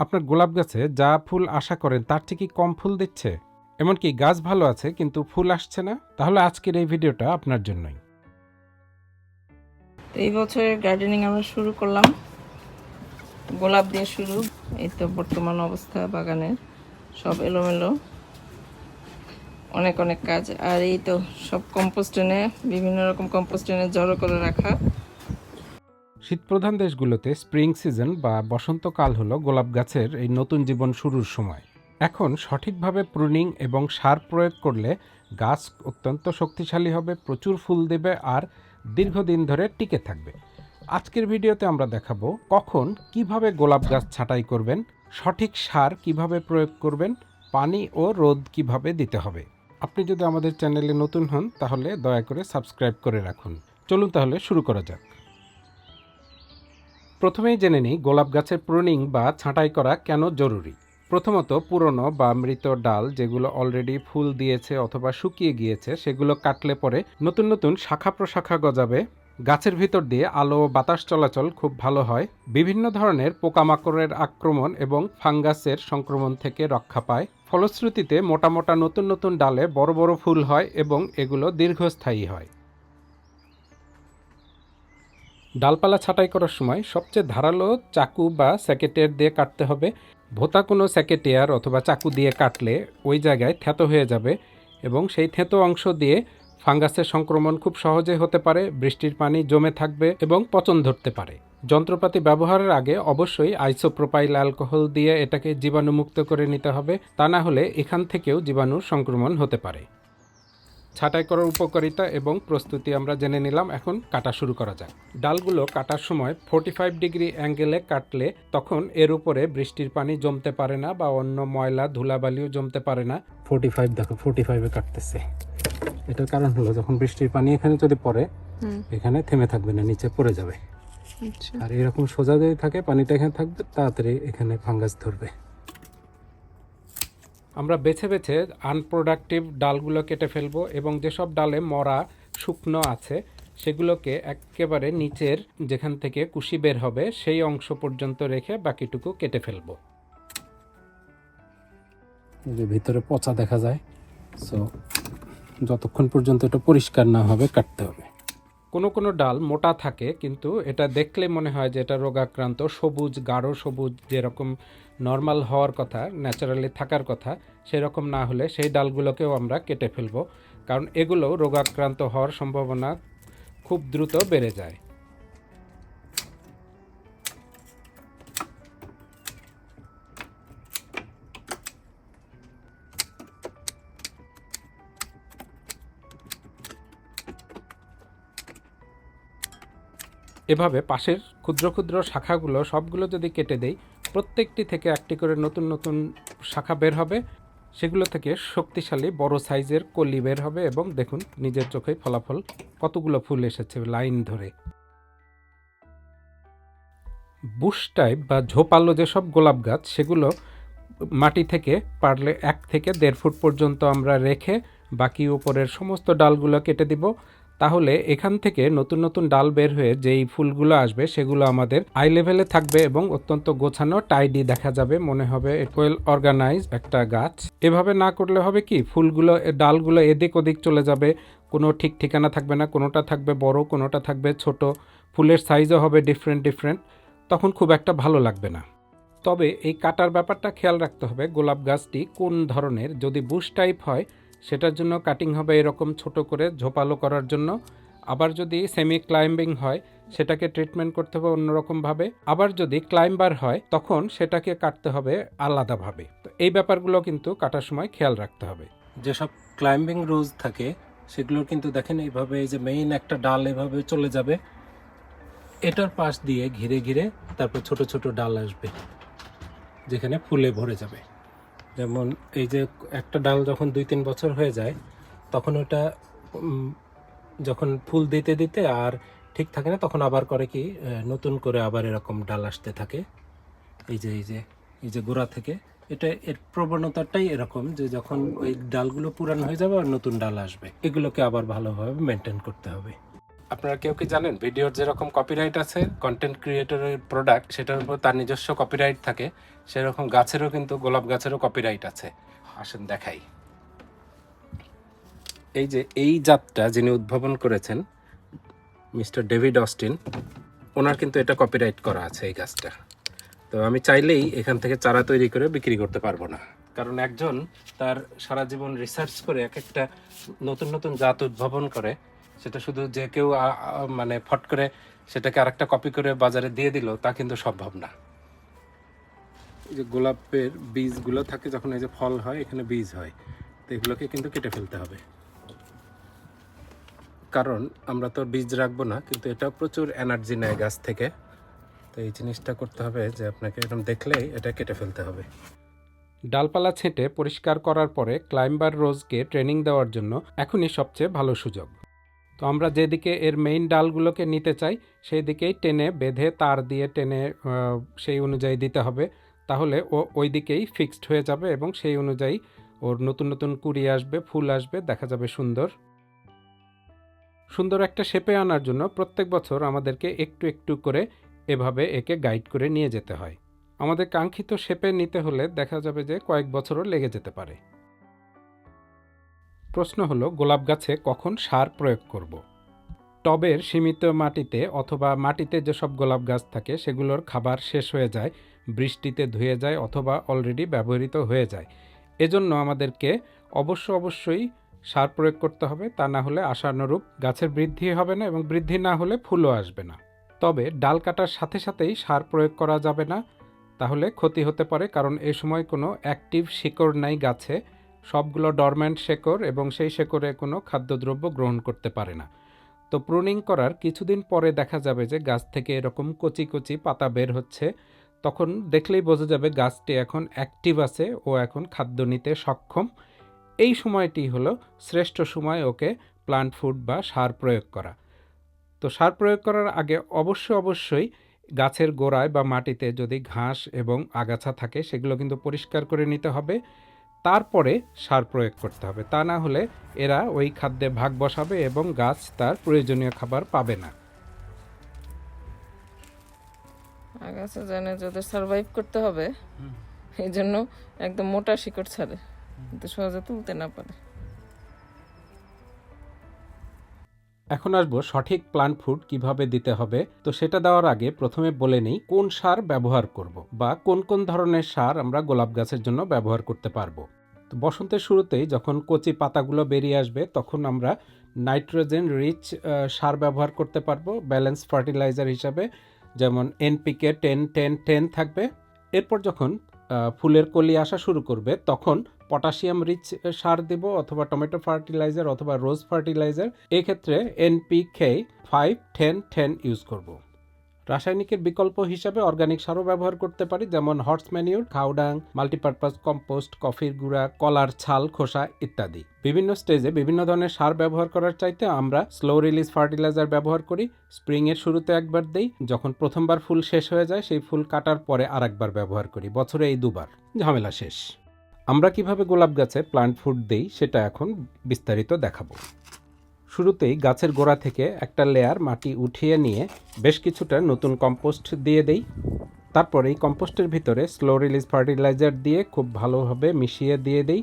আপনার গোলাপ গাছে যা ফুল আশা করেন, তার থেকে কম ফুল দিচ্ছে। এমনকি গাছ ভালো আছে, কিন্তু ফুল আসছে না। তাহলে আজকের এই ভিডিওটা আপনার জন্যই। এই বছরের গার্ডেনিং আমরা শুরু করলাম। গোলাপ দিয়ে শুরু। এই তো বর্তমান অবস্থা বাগানের। সব এলোমেলো। অনেক অনেক কাজ। আর এই তো সব কম্পোস্ট এনে, বিভিন্ন রকম কম্পোস্ট এনে জড়ো করে রাখা। শীতপ্রধান দেশগুলোতে স্প্রিং সিজন বা বসন্তকাল হল গোলাপ গাছের এই নতুন জীবন শুরুর সময়। এখন সঠিকভাবে প্রুনিং এবং সার প্রয়োগ করলে গাছ অত্যন্ত শক্তিশালী হবে, প্রচুর ফুল দেবে আর দীর্ঘদিন ধরে টিকে থাকবে। আজকের ভিডিওতে আমরা দেখাবো কখন কীভাবে গোলাপ গাছ ছাঁটাই করবেন, সঠিক সার কীভাবে প্রয়োগ করবেন, পানি ও রোদ কীভাবে দিতে হবে। আপনি যদি আমাদের চ্যানেলে নতুন হন তাহলে দয়া করে সাবস্ক্রাইব করে রাখুন। চলুন তাহলে শুরু করা যাক। প্রথমেই জেনে নিই, গোলাপ গাছের প্রুনিং বা ছাঁটাই করা কেন জরুরি? প্রথমত, পুরনো বা মৃত ডাল যেগুলো অলরেডি ফুল দিয়েছে অথবা শুকিয়ে গিয়েছে, সেগুলো কাটলে পরে নতুন নতুন শাখা প্রশাখা গজাবে। গাছের ভিতর দিয়ে আলো ও বাতাস চলাচল খুব ভালো হয়। বিভিন্ন ধরনের পোকামাকড়ের আক্রমণ এবং ফাঙ্গাসের সংক্রমণ থেকে রক্ষা পায়। ফলশ্রুতিতে মোটা মোটা নতুন নতুন ডালে বড় বড় ফুল হয় এবং এগুলো দীর্ঘস্থায়ী হয়। ডালপালা ছাঁটাই করার সময় সবচেয়ে ধারালো চাকু বা স্যাকেটের দিয়ে কাটতে হবে। ভোতা কোনো স্যাকেটেয়ার অথবা চাকু দিয়ে কাটলে ওই জায়গায় থ্যাতো হয়ে যাবে এবং সেই থ্যাতো অংশ দিয়ে ফাঙ্গাসের সংক্রমণ খুব সহজে হতে পারে, বৃষ্টির পানি জমে থাকবে এবং পচন ধরতে পারে। যন্ত্রপাতি ব্যবহারের আগে অবশ্যই আইসোপ্রোপাইল অ্যালকোহল দিয়ে এটাকে জীবাণুমুক্ত করে নিতে হবে। তা না হলে এখান থেকেও জীবাণুর সংক্রমণ হতে পারে। ছাঁটাই করার উপকারিতা এবং প্রস্তুতি আমরা জেনে নিলাম। এখন কাটা শুরু করা যাক। ডালগুলো কাটার সময় ফোর্টি ফাইভ ডিগ্রি অ্যাঙ্গেলে কাটলে তখন এর উপরে বৃষ্টির পানি জমতে পারে না বা অন্য ময়লা ধুলাবালিও জমতে পারে না। ফোর্টি ফাইভ দেখো ফোর্টি ফাইভে কাটতেছে। এটার কারণ হলো যখন বৃষ্টির পানি এখানে যদি পড়ে এখানে থেমে থাকবে না নিচে পড়ে যাবে। আর এরকম সোজা যদি থাকে পানিটা এখানে থাকবে তাড়াতাড়ি এখানে ফাঙ্গাস ধরবে। আমরা বেছে বেছে আনপ্রোডাক্টিভ ডালগুলো কেটে ফেলব এবং যেসব ডালে মরা শুকনো আছে, সেগুলোকে একেবারে নিচের যেখান থেকে কুশি বের হবে, সেই অংশ পর্যন্ত রেখে বাকিটুকু কেটে ফেলব। যে ভিতরে পচা দেখা যায় সো যতক্ষণ পর্যন্ত এটা পরিষ্কার না হবে, কাটতে হবে। কোনো কোনো ডাল মোটা থাকে, কিন্তু এটা দেখলে মনে হয় যে এটা রোগাক্রান্ত, সবুজ, গাঢ় সবুজ যেরকম নর্মাল হওয়ার কথা ন্যাচারালি থাকার কথা, সেরকম না হলে সেই ডালগুলোকেও আমরা কেটে ফেলব। কারণ এগুলো রোগাক্রান্ত হওয়ার সম্ভাবনা খুব দ্রুত বেড়ে যায়। এভাবে পাশের ক্ষুদ্র ক্ষুদ্র শাখাগুলো সবগুলো যদি কেটে দেই, প্রত্যেকটি থেকে একটি করে নতুন নতুন শাখা বের হবে। সেগুলো থেকে শক্তিশালী বড় সাইজের কলি বের হবে এবং দেখুন নিজের চোখেই ফলাফল, কতগুলো ফুল এসেছে লাইন ধরে। বুশ টাইপ বা ঝোপালো যেসব গোলাপ গাছ, সেগুলো মাটি থেকে পারলে এক থেকে দেড় ফুট পর্যন্ত আমরা রেখে বাকি উপরের সমস্ত ডালগুলো কেটে দিব। তাহলে এখান থেকে নতুন নতুন ডাল বের হয়ে যেই ফুলগুলো আসবে, সেগুলো আমাদের আই লেভেলে থাকবে এবং অত্যন্ত গোছানো টাইডি দেখা যাবে। মনে হবে ওয়েল অর্গানাইজ একটা গাছ। এভাবে না করলে হবে কি, ফুলগুলো ডালগুলো এদিক ওদিক চলে যাবে। কোনো ঠিক ঠিকানা থাকবে না, কোনোটা থাকবে বড়, কোনোটা থাকবে ছোট। ফুলের সাইজও হবে ডিফারেন্ট ডিফারেন্ট তখন খুব একটা ভালো লাগবে না। তবে এই কাটার ব্যাপারটা খেয়াল রাখতে হবে গোলাপ গাছটি কোন ধরনের। যদি বুশ টাইপ হয় সেটার জন্য কাটিং হবে এরকম ছোট করে, ঝোপালো করার জন্য। আবার যদি সেমি ক্লাইম্বিং হয়, সেটাকে ট্রিটমেন্ট করতে হবে অন্যরকমভাবে। আবার যদি ক্লাইম্বার হয়, তখন সেটাকে কাটতে হবে আলাদাভাবে। তো এই ব্যাপারগুলো কিন্তু কাটার সময় খেয়াল রাখতে হবে। যেসব ক্লাইম্বিং রোজ থাকে সেগুলো কিন্তু দেখেন এইভাবে এই যে মেইন একটা ডাল এভাবে চলে যাবে। এটার পাশ দিয়ে ঘিরে ঘিরে তারপর ছোট ছোট ডাল আসবে, যেখানে ফুলে ভরে যাবে। যেমন এই যে একটা ডাল যখন দুই তিন বছর হয়ে যায়, তখন ওটা যখন ফুল দিতে দিতে আর ঠিক থাকে না, তখন আবার করে কি নতুন করে আবার এরকম ডাল আসতে থাকে। এই যে এই যে এই যে গোড়া থেকে, এটা এর প্রবণতাটাই এরকম যে যখন ওই ডালগুলো পুরানো হয়ে যাবে আর নতুন ডাল আসবে, এগুলোকে আবার ভালোভাবে মেনটেন করতে হবে। আপনারা কেউ কি জানেন, ভিডিওর যেরকম কপিরাইট আছে কন্টেন্ট ক্রিয়েটরের প্রোডাক্ট সেটার উপর তার নিজস্ব কপিরাইট থাকে, সেরকম গাছেরও কিন্তু, গোলাপ গাছেরও কপিরাইট আছে। আসেন দেখাই। এই যে এই জাতটা যিনি উদ্ভাবন করেছেন, মিস্টার ডেভিড অস্টিন, ওনার কিন্তু এটা কপিরাইট করা আছে এই গাছটা। তো আমি চাইলেই এখান থেকে চারা তৈরি করে বিক্রি করতে পারব না। কারণ একজন তার সারা জীবন রিসার্চ করে এক একটা নতুন নতুন জাত উদ্ভাবন করে সেটা শুধু যে কেউ মানে ফট করে সেটাকে আরেকটা কপি করে বাজারে দিয়ে দিল, তা কিন্তু সম্ভব না। এই যে গোলাপের বীজগুলো থাকে, যখন এই যে ফল হয়, এখানে বীজ হয়, তো এগুলোকে কিন্তু কেটে ফেলতে হবে। কারণ আমরা তো বীজ রাখব না, কিন্তু এটা প্রচুর এনার্জি নেয় গাছ থেকে। তো এই জিনিসটা করতে হবে যে আপনাকে এরকম দেখলেই এটা কেটে ফেলতে হবে। ডালপালা ছেঁটে পরিষ্কার করার পরে ক্লাইম্বার রোজকে ট্রেনিং দেওয়ার জন্য এখনই সবচেয়ে ভালো সুযোগ। তো আমরা যেদিকে এর মেইন ডালগুলোকে নিতে চাই সেই দিকেই টেনে বেঁধে, তার দিয়ে টেনে সেই অনুযায়ী দিতে হবে। তাহলে ও ওই দিকেই ফিক্সড হয়ে যাবে এবং সেই অনুযায়ী ওর নতুন নতুন কুড়ি আসবে, ফুল আসবে, দেখা যাবে সুন্দর। সুন্দর একটা শেপে আনার জন্য প্রত্যেক বছর আমাদেরকে একটু একটু করে এভাবে একে গাইড করে নিয়ে যেতে হয়। আমাদের কাঙ্ক্ষিত শেপে নিতে হলে দেখা যাবে যে কয়েক বছরও লেগে যেতে পারে। প্রশ্ন হলো, গোলাপ গাছে কখন সার প্রয়োগ করব। টবের সীমিত মাটিতে অথবা মাটিতে যেসব গোলাপ গাছ থাকে, সেগুলোর খাবার শেষ হয়ে যায়, বৃষ্টিতে ধুয়ে যায় অথবা অলরেডি ব্যবহৃত হয়ে যায়। এজন্য আমাদেরকে অবশ্য অবশ্যই সার প্রয়োগ করতে হবে, তা না হলে আশানুরূপ গাছের বৃদ্ধি হবে না এবং বৃদ্ধি না হলে ফুলও আসবে না। তবে ডাল কাটার সাথে সাথেই সার প্রয়োগ করা যাবে না, তাহলে ক্ষতি হতে পারে কারণ এ সময় কোনো অ্যাক্টিভ শিকড় নাই গাছে। সবগুলো ডরম্যান্ট শেকড় এবং সেই শেকড়ে কোনো খাদ্যদ্রব্য গ্রহণ করতে পারে না। তো প্রুনিং করার কিছুদিন পরে দেখা যাবে যে গাছ থেকে এরকম কচি কচি পাতা বের হচ্ছে। তখন দেখলেই বোঝা যাবে গাছটি এখন অ্যাক্টিভ আছে ও এখন খাদ্য নিতে সক্ষম। এই সময়টি হলো শ্রেষ্ঠ সময় ওকে প্লান্ট ফুড বা সার প্রয়োগ করা। তো সার প্রয়োগ করার আগে অবশ্যই অবশ্যই গাছের গোড়ায় বা মাটিতে যদি ঘাস এবং আগাছা থাকে সেগুলো কিন্তু পরিষ্কার করে নিতে হবে। তারপরে সার প্রয়োগ করতে হবে। তা না হলে এরা ওই খাদ্যে ভাগ বসাবে এবং গাছ তার প্রয়োজনীয় খাবার পাবে না। আগাছা জানে যাদের সারভাইভ করতে হবে এই জন্য একদম মোটা শিকড় ছাড়ে। কিন্তু সহজে তুলতে না পারে। এখন আসব সঠিক প্লান্ট ফুড কীভাবে দিতে হবে। তো সেটা দেওয়ার আগে প্রথমে বলে নেই কোন সার ব্যবহার করব বা কোন কোন ধরনের সার আমরা গোলাপ গাছের জন্য ব্যবহার করতে পারব। তো বসন্তের শুরুতেই যখন কচি পাতাগুলো বেরিয়ে আসবে তখন আমরা নাইট্রোজেন রিচ সার ব্যবহার করতে পারব ব্যালেন্স ফার্টিলাইজার হিসাবে, যেমন এনপিকে টেন টেন টেন থাকবে। এরপর যখন ফুলের কলি আসা শুরু করবে, তখন পটাশিয়াম রিচ সার দেব অথবা টমেটো ফার্টিলাইজার অথবা রোজ ফার্টিলাইজার। এক্ষেত্রে এনপি খেয়ে ফাইভ টেন টেন ইউজ করব। রাসায়নিকের বিকল্প হিসাবে অর্গানিক সারও ব্যবহার করতে পারি, যেমন হর্স ম্যানিউর খাউডাং মাল্টিপারপাস কম্পোস্ট কফির গুঁড়া, কলার ছাল, খোসা ইত্যাদি। বিভিন্ন স্টেজে বিভিন্ন ধরনের সার ব্যবহার করার চাইতে আমরা স্লো রিলিজ ফার্টিলাইজার ব্যবহার করি স্প্রিং এর শুরুতে একবার দেই, যখন প্রথমবার ফুল শেষ হয়ে যায়, সেই ফুল কাটার পরে আরেকবার ব্যবহার করি, বছরে এই দুবার। ঝামেলা শেষ। আমরা কীভাবে গোলাপ গাছে প্লান্ট ফুড দেই, সেটা এখন বিস্তারিত দেখাবো। শুরুতেই গাছের গোড়া থেকে একটা লেয়ার মাটি উঠিয়ে নিয়ে বেশ কিছুটা নতুন কম্পোস্ট দিয়ে দেই। তারপর এই কম্পোস্টের ভিতরে স্লো রিলিজ ফার্টিলাইজার দিয়ে খুব ভালোভাবে মিশিয়ে দিয়ে দেই,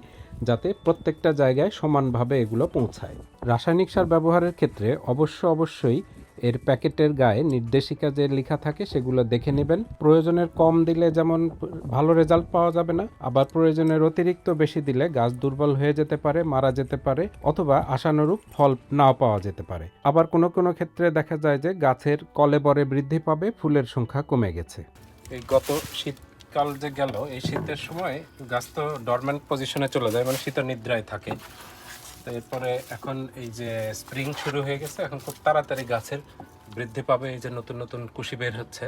যাতে প্রত্যেকটা জায়গায় সমানভাবে এগুলো পৌঁছায়। রাসায়নিক সার ব্যবহারের ক্ষেত্রে অবশ্য অবশ্যই এর প্যাকেটের গায়ে নির্দেশিকা যে লেখা থাকে সেগুলো দেখে নেবেন। প্রয়োজনের কম দিলে যেমন ভালো রেজাল্ট পাওয়া যাবে না, আবার প্রয়োজনের অতিরিক্ত বেশি দিলে গাছ দুর্বল হয়ে যেতে পারে, মারা যেতে পারে, অথবা আশানুরূপ ফল নাও পাওয়া যেতে পারে। আবার কোনো কোনো ক্ষেত্রে দেখা যায় যে গাছের কলেবরে বৃদ্ধি পাবে, ফুলের সংখ্যা কমে গেছে। এই গত শীতকাল যে গেল, এই শীতের সময় গাছ তো ডরমেন্ট পজিশনে চলে যায় মানে শীত নিদ্রায় থাকে। তো এরপরে এখন এই যে স্প্রিং শুরু হয়ে গেছে, এখন খুব তাড়াতাড়ি গাছের বৃদ্ধি পাবে, এই যে নতুন নতুন কুশি বের হচ্ছে।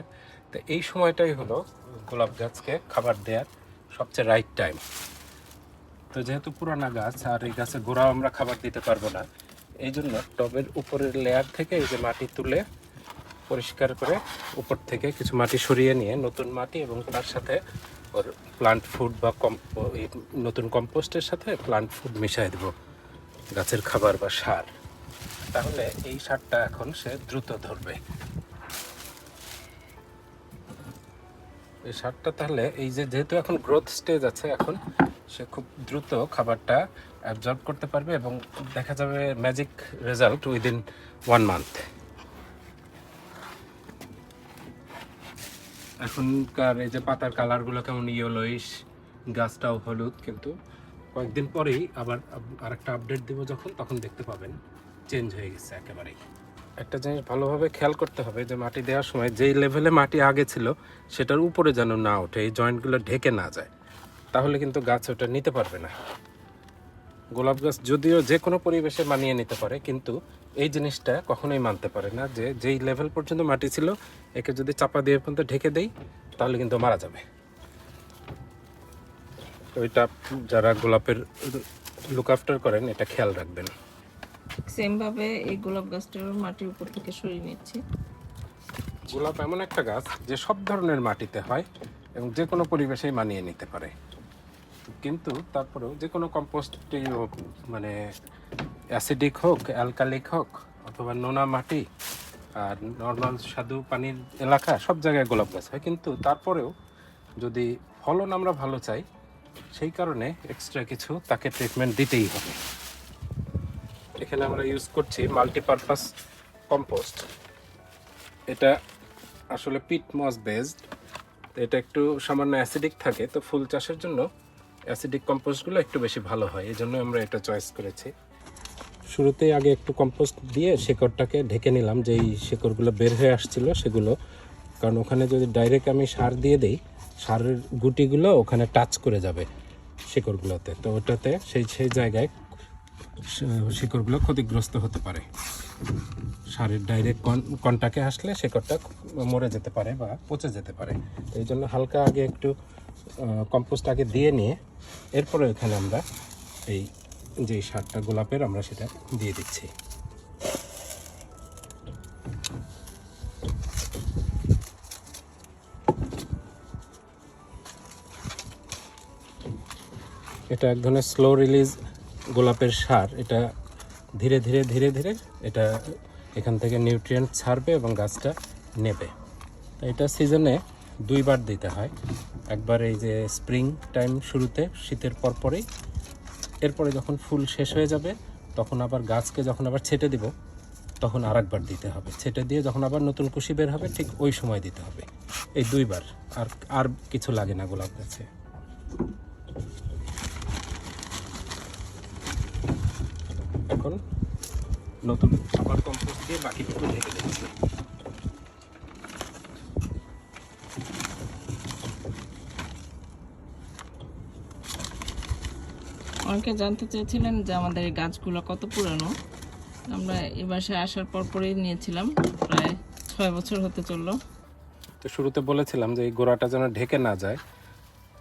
তো এই সময়টাই হলো গোলাপ গাছকে খাবার দেওয়ার সবচেয়ে রাইট টাইম তো যেহেতু পুরানা গাছ, আর এই গাছে গোড়াও আমরা খাবার দিতে পারব না, এই জন্য টবের উপরের লেয়ার থেকে এই যে মাটি তুলে পরিষ্কার করে উপর থেকে কিছু মাটি সরিয়ে নিয়ে নতুন মাটি এবং তার সাথে ওর প্লান্ট ফুড বা কম্পো এই নতুন কম্পোস্টের সাথে প্লান্ট ফুড মিশিয়ে দেবো। গাছের খাবার বা সার। তাহলে এই সারটা এখন সে দ্রুত ধরবে। এই সারটা তাহলে এই যে যেহেতু এখন গ্রোথ স্টেজ আছে, এখন সে খুব দ্রুত খাবারটা অ্যাবজর্ব করতে পারবে এবং দেখা যাবে magic result within one month এখনকার এই যে পাতার কালারগুলো কেমন ইয়েলোইশ গাছটাও হলুদ কিন্তু কয়েকদিন পরেই আবার আব- আরেকটা আপডেট দিব যখন, তখন দেখতে পাবেন চেঞ্জ হয়ে গেছে একেবারেই। একটা জিনিস ভালোভাবে খেয়াল করতে হবে যে মাটি দেওয়ার সময় যেই লেভেলে মাটি আগে ছিল, সেটার উপরে যেন না ওঠে, এই জয়েন্টগুলো ঢেকে না যায়, তাহলে কিন্তু গাছ ওটা নিতে পারবে না। গোলাপ গাছ যদিও যে কোনো পরিবেশে মানিয়ে নিতে পারে, কিন্তু এই জিনিসটা কখনোই মানতে পারে না যে যেই লেভেল পর্যন্ত মাটি ছিল, একে যদি চাপা দিয়ে পর্যন্ত ঢেকে দেই, তাহলে কিন্তু মারা যাবে। তো এটা যারা গোলাপের লুক আফটার করেন এটা খেয়াল রাখবেন। সেম ভাবে এই গোলাপ গাছটার মাটির উপর থেকে সরিয়ে নিচ্ছি। গোলাপ এমন একটা গাছ যে সব ধরনের মাটিতে হয় এবং যে কোনো পরিবেশেই মানিয়ে নিতে পারে। কিন্তু তারপরেও যে কোনো কম্পোস্টই হোক মানে অ্যাসিডিক হোক অ্যালকালিক হোক অথবা নোনা মাটি আর নর্মাল স্বাদু পানির এলাকা সব জায়গায় গোলাপ গাছ হয়। কিন্তু তারপরেও যদি ফলন আমরা ভালো চাই সেই কারণে এক্সট্রা কিছু তাকে ট্রিটমেন্ট দিতেই হবে। এখানে আমরা ইউজ করছি মাল্টিপারপাস কম্পোস্ট এটা আসলে পিট মস বেসড এটা একটু সামান্য অ্যাসিডিক থাকে, তো ফুল চাষের জন্য অ্যাসিডিক কম্পোস্টগুলো একটু বেশি ভালো হয়, এই জন্য আমরা এটা চয়েস করেছি। শুরুতেই আগে একটু কম্পোস্ট দিয়ে শেকড়টাকে ঢেকে নিলাম, যেই শেকড়গুলো বের হয়ে আসছিল সেগুলো। কারণ ওখানে যদি ডাইরেক্ট আমি সার দিয়ে দিই, সারের গুটিগুলো ওখানে টাচ করে যাবে। শেকড়গুলোতে। তো ওটাতে সেই সেই জায়গায় শিকড়গুলো ক্ষতিগ্রস্ত হতে পারে। সারের ডাইরেক্ট কন্টাকে আসলে শিকড়টা মরে যেতে পারে বা পচে যেতে পারে। তো এই জন্য হালকা আগে একটু কম্পোস্ট আগে দিয়ে নিয়ে এরপরে এখানে আমরা এই যে সারটা গোলাপের আমরা সেটা দিয়ে দিচ্ছি। এটা এক ধরনের স্লো রিলিজ গোলাপের সার। এটা ধীরে ধীরে ধীরে ধীরে এটা এখান থেকে নিউট্রিয়েন্ট ছাড়বে এবং গাছটা নেবে। এটা সিজনে দুইবার দিতে হয়। একবার এই যে স্প্রিং টাইম শুরুতে, শীতের পরপরেই এরপরে যখন ফুল শেষ হয়ে যাবে, তখন আবার গাছকে যখন আবার ছেটে দিব, তখন আরেকবার দিতে হবে। ছেটে দিয়ে যখন আবার নতুন কুশি বের হবে, ঠিক ওই সময় দিতে হবে। এই দুইবার। আর আর কিছু লাগে না গোলাপ গাছে। এখন নতুন আবার কম্পোস্ট দিয়ে বাকিটুকু ঢেকে দিচ্ছি। অনেকে জানতে চেয়েছিলেন যে আমাদের এই গাছগুলো কত পুরানো। আমরা এ বাসায় আসার পর পরেই নিয়েছিলাম প্রায় ছয় বছর হতে চলল। তো শুরুতে বলেছিলাম যে এই গোড়াটা যেন ঢেকে না যায়।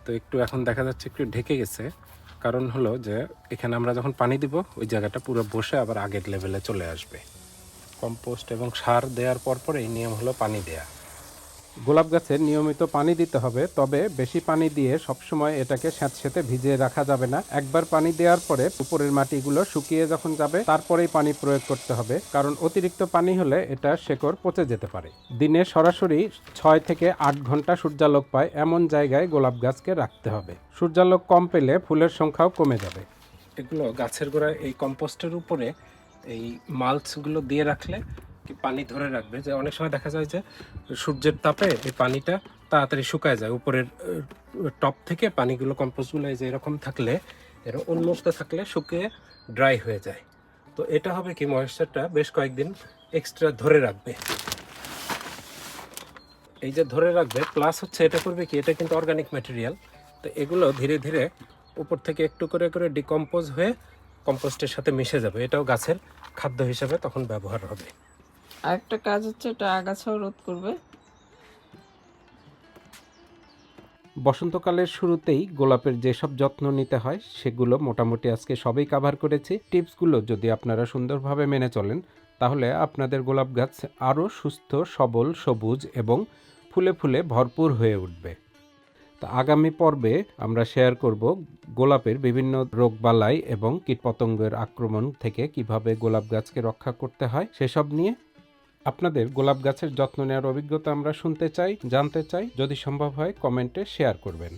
তো একটু এখন দেখা যাচ্ছে একটু ঢেকে গেছে। কারণ হলো যে এখানে আমরা যখন পানি দিব, ওই জায়গাটা পুরো বসে আবার আগের লেভেলে চলে আসবে। কম্পোস্ট এবং সার দেওয়ার পর পর এই নিয়ম হলো পানি দেয়া। গোলাপ গাছে নিয়মিত পানি দিতে হবে, তবে বেশি পানি দিয়ে সবসময় এটাকে স্যাঁতসেঁতে ভিজিয়ে রাখা যাবে না। একবার পানি দেওয়ার পরে উপরের মাটিগুলো শুকিয়ে যখন যাবে, তারপরেই পানি প্রয়োগ করতে হবে, কারণ অতিরিক্ত পানি হলে এটা শেকড় পচে যেতে পারে। দিনে সরাসরি ছয় থেকে আট ঘণ্টা সূর্যালোক পায়, এমন জায়গায় গোলাপ গাছকে রাখতে হবে। সূর্যালোক কম পেলে ফুলের সংখ্যাও কমে যাবে। এগুলো গাছের গোড়ায় এই কম্পোস্টের উপরে এই মালচগুলো দিয়ে রাখলে কি পানি ধরে রাখবে? যে অনেক সময় দেখা যায় যে সূর্যের তাপে এই পানিটা তাড়াতাড়ি শুকায় যায়। উপরের টপ থেকে পানিগুলো কম্পোস্টগুলো যে এরকম থাকলে, এর উন্মুক্ত থাকলে শুকিয়ে ড্রাই হয়ে যায়। তো এটা হবে কি ময়েশ্চারটা বেশ কয়েকদিন এক্সট্রা ধরে রাখবে। এই যে ধরে রাখবে প্লাস হচ্ছে এটা করবে কি, এটা কিন্তু অর্গানিক ম্যাটেরিয়াল তো এগুলো ধীরে ধীরে উপর থেকে একটু করে করে ডিকম্পোজ হয়ে কম্পোস্টের সাথে মিশে যাবে। এটাও গাছের খাদ্য হিসাবে তখন ব্যবহার হবে। আরেকটা কাজ হচ্ছে এটা আগাছাও রোধ করবে। বসন্তকালের শুরুতেই গোলাপের যেসব যত্ন নিতে হয়, সেগুলো মোটামুটি আজকে সবই কাভার করেছি। টিপসগুলো যদি আপনারা সুন্দরভাবে মেনে চলেন, তাহলে আপনাদের গোলাপ গাছ আরও সুস্থ, সবল, সবুজ এবং ফুলে ফুলে ভরপুর হয়ে উঠবে। তা আগামী পর্বে আমরা শেয়ার করব গোলাপের বিভিন্ন রোগবালাই এবং কীটপতঙ্গের আক্রমণ থেকে কীভাবে গোলাপ গাছকে রক্ষা করতে হয়, সেসব নিয়ে। আপনাদের গোলাপ গাছের যত্ন নেওয়ার অভিজ্ঞতা আমরা শুনতে চাই, জানতে চাই। যদি সম্ভব হয়, কমেন্টে শেয়ার করবেন।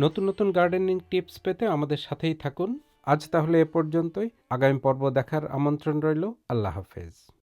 নতুন নতুন গার্ডেনিং টিপস পেতে আমাদের সাথেই থাকুন। আজ তাহলে এ পর্যন্তই। আগামী পর্ব দেখার আমন্ত্রণ রইল। আল্লাহ হাফেজ।